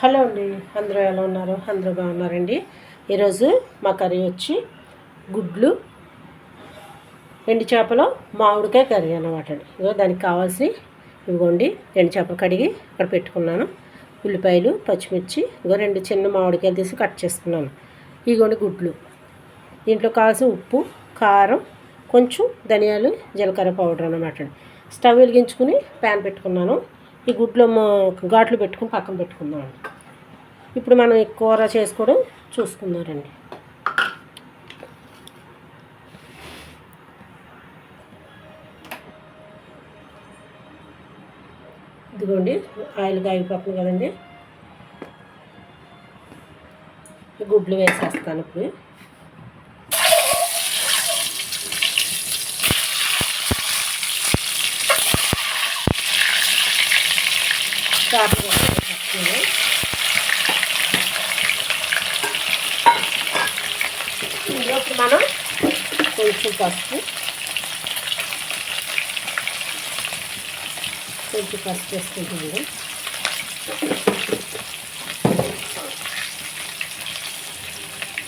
Hello అండి అందరూ ఎలా ఉన్నారు? అందరూ బాగున్నారండి? ఈరోజు మా కర్రీ వచ్చి గుడ్లు ఎండు చేపలు మామిడికాయ కర్రీ అన్నమాట అండి. ఇదిగో దానికి కావాల్సి ఇదిగోండి ఎండు చేపలు కడిగి అక్కడ పెట్టుకున్నాను. ఉల్లిపాయలు పచ్చిమిర్చి ఇదిగో రెండు చిన్న మామిడికాయలు తీసి కట్ చేసుకున్నాను. ఇదిగోండి గుడ్లు. దీంట్లో కావాల్సిన ఉప్పు కారం కొంచెం ధనియాలు జీలకర్ర పౌడర్ అన్నమాట అండి. స్టవ్ వెలిగించుకుని ప్యాన్ పెట్టుకున్నాను. ఈ గుడ్లు ఘాట్లు పెట్టుకుని పక్కన పెట్టుకుందాం ఇప్పుడు మనం ఈ కూర చేసుకోవడం చూసుకున్నారండి ఇదిగోండి ఆయిల్ కాగిపోతుంది కదండి. ఈ గుడ్లు వేసేస్తాను ఇప్పుడు చేపలు వేసేస్తున్నాను ఇందులో ఇప్పుడు మనం కొంచెం పసుపు కొంచెం పసుపు వేసుకుంటుంది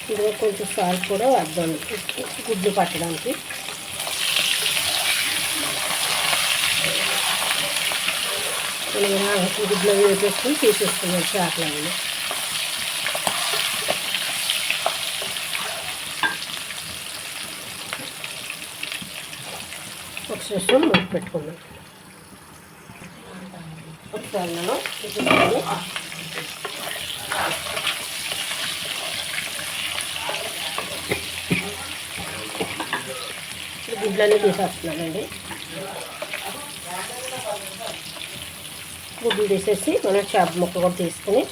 ఇందులో కొంచెం సాల్ట్ కూడా వేద్దాం గుడ్లు పట్టడానికి మనం గుడ్లు వేసేసుకొని తీసేసుకున్నాం చేపలన్నీ చేసుకొని మూత పెట్టుకుందాం. ఒకసారి మనం చూపించాలి గుడ్లన్నీ తీసేస్తున్నానండి. గుడ్లు తీసేసి మనం చేప ముక్క కూడా తీసుకుని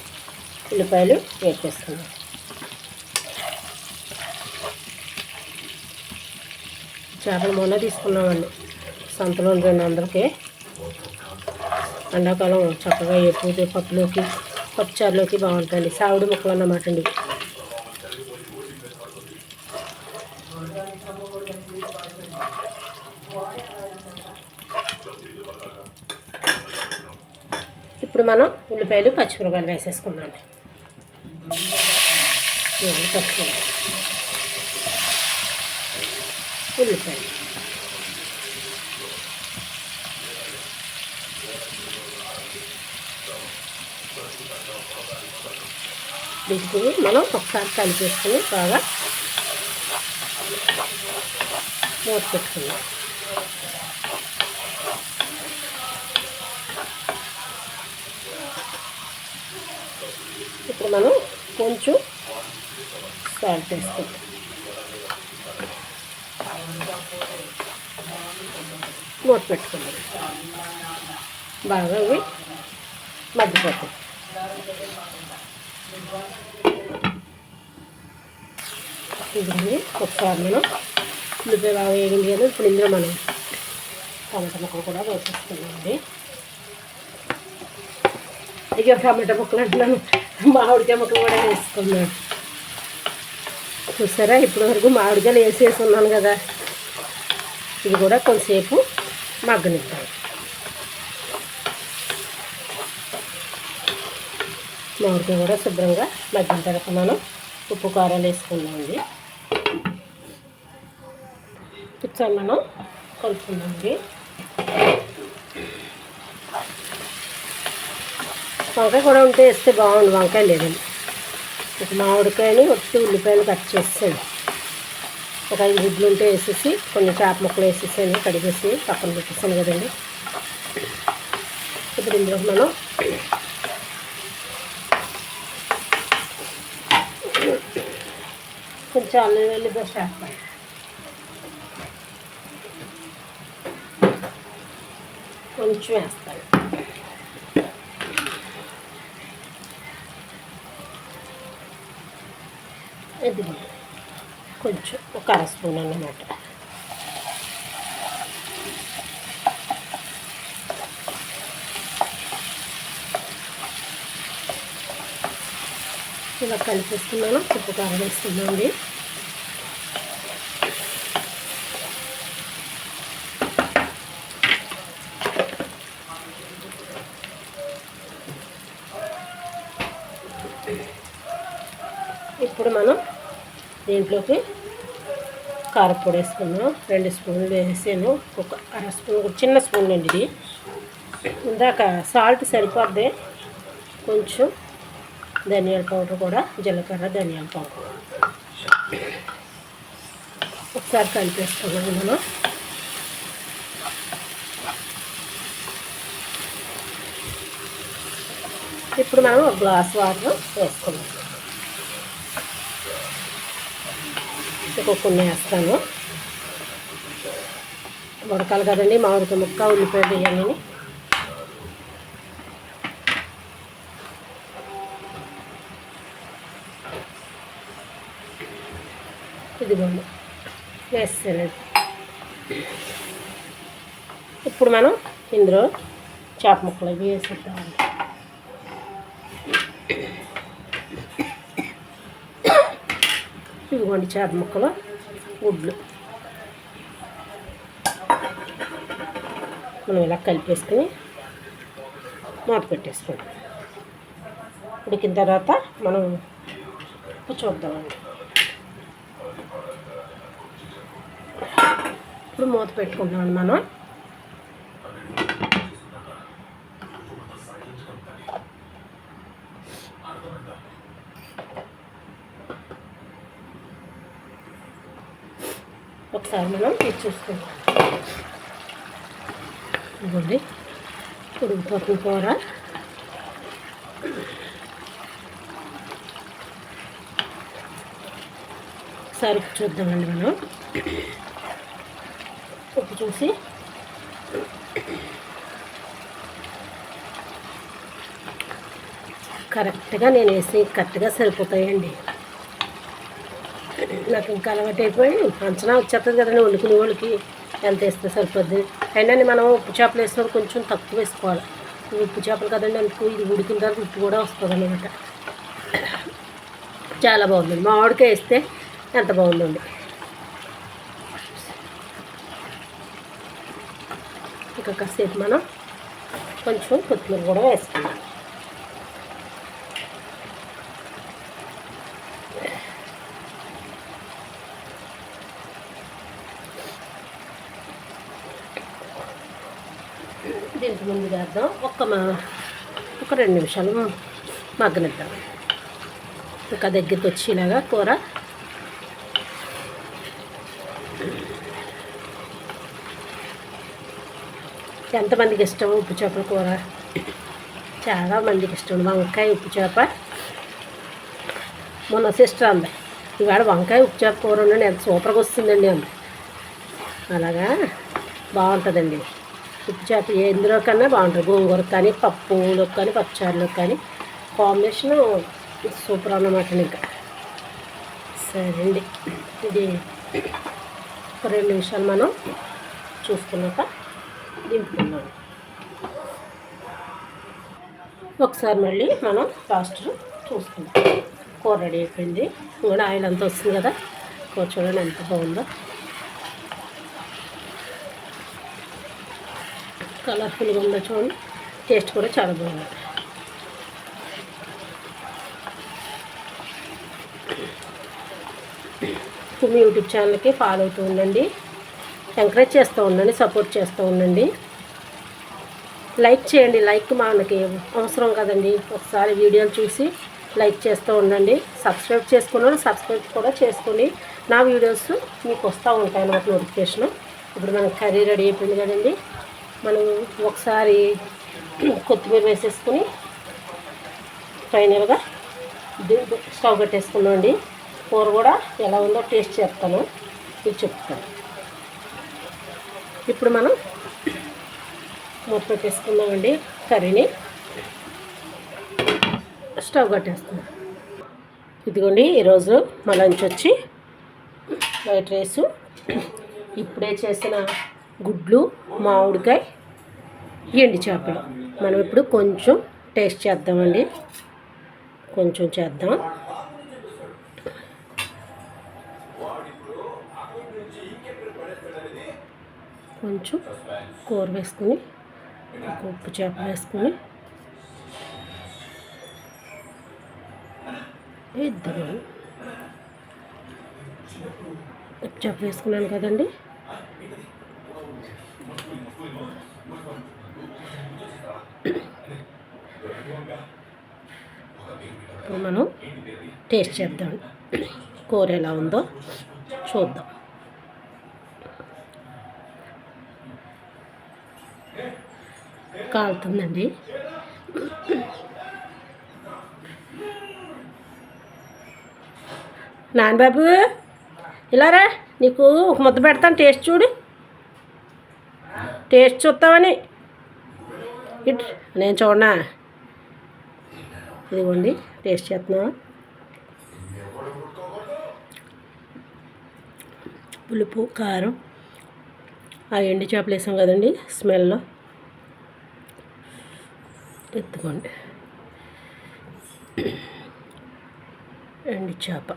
ఉల్లిపాయలు వేసేస్తున్నాం. చేపల మొన్న తీసుకున్నామండి. సంతలో రెండు వందలకి ఎండాకాలం చక్కగా ఎప్పుడు పప్పులోకి పప్పుచారులోకి బాగుంటుంది. సావిడి ముక్కలు అన్నమాట అండి. ఇప్పుడు మనం ఉల్లిపాయలు పచ్చిమిరపాయలు వేసేసుకుందాం. పచ్చిమిరపాయలు ఉల్లిపాయలు. వీటిని మనం ఒకసారి కలిపేసుకుని బాగా మూత పెట్టుకుందాం. ఇప్పుడు మనం కొంచెం సాల్ట్ వేసుకుంటాం మూత పెట్టుకుందాం. బాగా అవి మగ్గిపోతాయి. ఇదండి ఒకసారి మనం ఉల్లిపాయ బాగా వేగింది కదా ఇప్పుడు ఇందులో మనం టమాటా ముక్కలు కూడా వేసేసుకున్నామండి ఇక టమాటా ముక్కలు అంటున్నాను మామిడికాయ ముక్కలు కూడా వేసుకున్నాను. చూసారా ఇప్పటి వరకు మామిడికాయలు వేసేసి ఉన్నాను కదా. ఇది కూడా కొంతసేపు మగ్గనిస్తాను మామిడికాయ కూడా శుభ్రంగా మగ్గిన తర్వాత మనం ఉప్పు కారాలు వేసుకుందామండి. కూర్చొని మనం కలుపుకుందామండి. వంకాయ కూడా ఉంటే వేస్తే బాగుండు వంకాయ లేదండి. ఒక మామిడికాయని ఒకటి ఉల్లిపాయలు కట్ చేసేసాను ఒక ఐదు గుడ్లు ఉంటే వేసేసి కొన్ని చేప ముక్కలు వేసేసాను కడిగేసి పక్కన పెట్టేసాను కదండి. ఇప్పుడు ఇందులో మనం కొంచెం అల్లం వెల్లిపాయ చేస్తాం కొంచెం వేస్తాను ఇది కొంచెం ఒక అర స్పూన్ అన్నమాట ఇలా కలిపేస్తున్నాను ఉప్పు కారం వేస్తున్నాండి ఇప్పుడు మనం దీంట్లోకి కారపొడి వేసుకున్నాం రెండు స్పూన్లు వేసాను. ఒక అర స్పూన్ చిన్న స్పూన్ అండి ఇది. ఇందాక సాల్ట్ సరిపోద్ది. కొంచెం ధనియాల పౌడర్ కూడా జీలకర్ర ధనియాల పౌడర్. ఒకసారి కలిపేసుకున్నాం మనం ఇప్పుడు మనం ఒక గ్లాస్ వాటర్ వేసుకున్నాం ఇంకొక కొన్ని వేస్తాను. ఉడకాలి కదండి మామిడికాయ ముక్క ఉల్లిపాయలు ఇవన్నీ ఇదిగోండి. వేస్తాను ఇప్పుడు మనం ఇందులో చేప ముక్కలు అవి వేసేద్దామండి ఇదిగోండి చేప ముక్కలు గుడ్లు. మనం ఇలా కలిపేసుకుని మూత పెట్టేసుకోండి. ఉడికిన తర్వాత మనం చూద్దామండి. ఇప్పుడు మూత పెట్టుకుంటామండి మనం. ఒకసారి మనం ఇది చూసుకుంటాం ఇవ్వండి ఉడికిపోతుంది కూర. ఒకసారి చూద్దామండి మనం. చూసి. కరెక్ట్గా నేను వేసి కరెక్ట్గా సరిపోతాయండి. నాకు ఇంకా అలవాటు అయిపోయి అంచనా వచ్చేస్తుంది కదండి వండుకునే వాళ్ళకి. ఎంత వేస్తే సరిపోద్ది. అయినా మనం ఉప్పు చేపలు వేసినప్పుడు కొంచెం తక్కువ వేసుకోవాలి. ఇవి ఉప్పు చేపలు కదండి అందుకు ఇది ఉడికిన తర్వాత ఉప్పు కూడా వస్తుంది అనమాట చాలా బాగుందండి. మామిడికాయ వేస్తే ఎంత బాగుందండి. ఇంకా కాసేపు మనం కొంచెం కొత్తిమీర కూడా వేసుకుందాం. దీనికి ముందు వేద్దాం ఒక్క మా ఒక రెండు నిమిషాలు మగ్గనిద్దాం. ఇంకా దగ్గరికి వచ్చేలాగా కూర ఎంతమందికి ఇష్టం ఉప్పు చేపల కూర? చాలా మందికి ఇష్టం వంకాయ ఉప్పు చేప. మొన్న సిస్టర్ అంది ఇవాళ వంకాయ ఉప్పు చేప కూర ఉండండి ఎంత సూపర్గా వస్తుందండి అంది. అలాగా? బాగుంటుందండి. ఉప్పు చేప ఎందులో కన్నా బాగుంటుంది. గోంగూర కానీ పప్పులో కానీ పప్పుచారులో కానీ. కాంబినేషన్ సూపర్ అన్నమాట ఇంకా. సరే అండి ఇది ఒక రెండు నిమిషాలు మనం చూసుకున్నాక దింపుతున్నాను ఒకసారి మళ్ళీ మనం లాస్ట్ చూసుకుందాం. కూర రెడీ అయిపోయింది. కూడా ఆయిల్ అంతా వస్తుంది కదా? కూర చూడండి ఎంత బాగుందో. కలర్ఫుల్గా ఉందో చూడండి. టేస్ట్ కూడా చాలా బాగుంది. మీ యూట్యూబ్ ఛానల్కి ఫాలో అవుతూ ఉండండి. ఎంకరేజ్ చేస్తూ ఉండండి సపోర్ట్ చేస్తూ ఉండండి. లైక్ చేయండి లైక్ మనకి అవసరం కదండి. ఒకసారి వీడియోలు చూసి లైక్ చేస్తూ ఉండండి. సబ్స్క్రైబ్ చేసుకున్నాను సబ్స్క్రైబ్ కూడా చేసుకుని నా వీడియోస్ మీకు వస్తూ ఉంటాయి అన్నమాట నోటిఫికేషన్ ఇప్పుడు మనకి కర్రీ రెడీ అయిపోయింది కదండి. మనం ఒకసారి కొత్తిమీర వేసేసుకుని ఫైనల్గా స్టవ్ పెట్టేసుకున్నామండి కూర కూడా ఎలా ఉందో టేస్ట్ చేస్తాను. మీకు చెప్తాను. ఇప్పుడు మనం మూత పెట్టేసుకుందామండి కర్రీని. స్టవ్ కట్టేస్తాం ఇదిగోండి ఈరోజు మా లంచ్ వచ్చి వైట్ రైసు. ఇప్పుడే చేసిన గుడ్లు మామిడికాయ ఎండి చేపలు. మనం ఇప్పుడు కొంచెం టేస్ట్ చేద్దామండి. కొంచెం చేద్దాం. కొంచెం కూర వేసుకుని ఒక ఉప్పు చేప వేసుకుని. ఇద్దరు చేప వేసుకున్నాను కదండి. ఇప్పుడు మనం టేస్ట్ చేద్దాం. కూర ఎలా ఉందో చూద్దాం. కాలుతుందండి. నాన్నబాబు ఇలా రా నీకు ఒక ముద్ద పెడతాను టేస్ట్ చూడు. టేస్ట్ చూస్తామని ఇట్ నేను చూడనా? ఇదిగోండి టేస్ట్ చేస్తున్నావా? పులుపు కారం ఆ ఎండు చేపలు వేసాం కదండి స్మెల్లో. ఎత్తుకోండి. ఎండు చేప.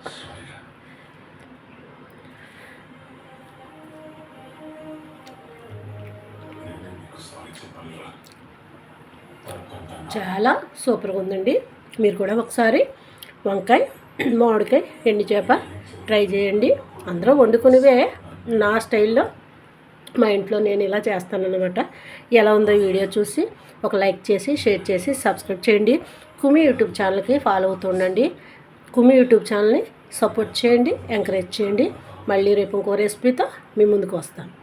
చాలా సూపర్గా ఉందండి. మీరు కూడా ఒకసారి వంకాయ మామిడికాయ ఎండు చేప ట్రై చేయండి. అందరూ వండుకునేవే నా స్టైల్లో. మా ఇంట్లో నేను ఇలా చేస్తానన్నమాట. ఎలా ఉందో వీడియో చూసి ఒక లైక్ చేసి షేర్ చేసి సబ్స్క్రైబ్ చేయండి. కుమి యూట్యూబ్ ఛానల్కి ఫాలో అవుతుండండి కుమి యూట్యూబ్ ఛానల్ని సపోర్ట్ చేయండి ఎంకరేజ్ చేయండి. మళ్ళీ రేపు ఇంకో రెసిపీతో మీ ముందుకు వస్తాను.